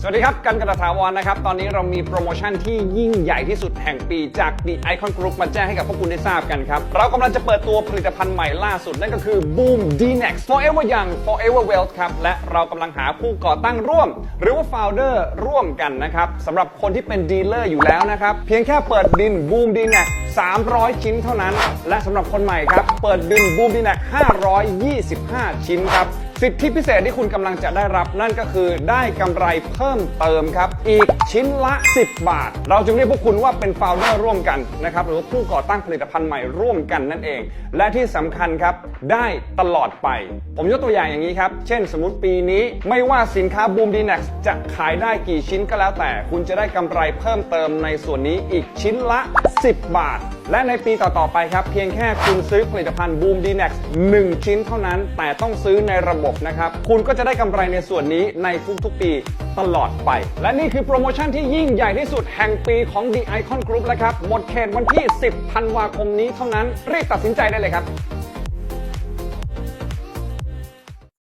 สวัสดีครับ กันกระถาวรนะครับ ตอนนี้เรามีโปรโมชั่นที่ยิ่งใหญ่ที่สุดแห่งปีจาก The Icon Group มาแจ้งให้กับพวกคุณได้ทราบกันครับ เรากำลังจะเปิดตัวผลิตภัณฑ์ใหม่ล่าสุด นั่นก็คือ Boom D-Nex Forever Young Forever Wealth ครับ และเรากำลังหาผู้ก่อตั้งร่วม หรือว่า Founder ร่วมกันนะครับสำหรับคนที่เป็นดีลเลอร์อยู่แล้วนะครับ เพียงแค่เปิดบิน Boom D-Nex 300 ชิ้นเท่านั้น และสำหรับคนใหม่ครับ เปิดบิน Boom D-Nex 525 ชิ้นครับ สิทธิพิเศษที่คุณกำลังจะได้รับนั่นก็คือได้กำไรเพิ่มเติมครับ อีกชิ้นละ 10 บาท เราจึงเรียกพวกคุณว่าเป็น f o u เ d อร์ร่วมกันนะครับ หรือว่าผู้ก่อตั้งผลิตภัณฑ์ใหม่ร่วมกันนั่นเอง และที่สำคัญครับได้ตลอดไป ผมยกตัวอย่างอย่างนี้ครับ เช่นสมมติปีนี้ไม่ว่าสินค้า Boom d n e x จะขายได้กี่ชิ้นก็แล้วแต่ คุณจะได้กำไรเพิ่มเติมในส่วนนี้อีกชิ้นละ 10 บาทและในปีต่อ ๆ ไปครับ เพียงแค่คุณซื้อผลิตภัณฑ์ Boom d n e x 1 ชิ้นเท่านั้น แต่ต้องซื้อในระบบนะครับ คุณก็จะได้กำไรในส่วนนี้ในทุก ๆ ปีตลอดไป และนี่คือโปรโมชั่นที่ยิ่งใหญ่ที่สุดแห่งปีของ The Icon Group แล้วครับ หมดเขตวันที่ 10 ธันวาคมนี้เท่านั้น รีบตัดสินใจได้เลยครับ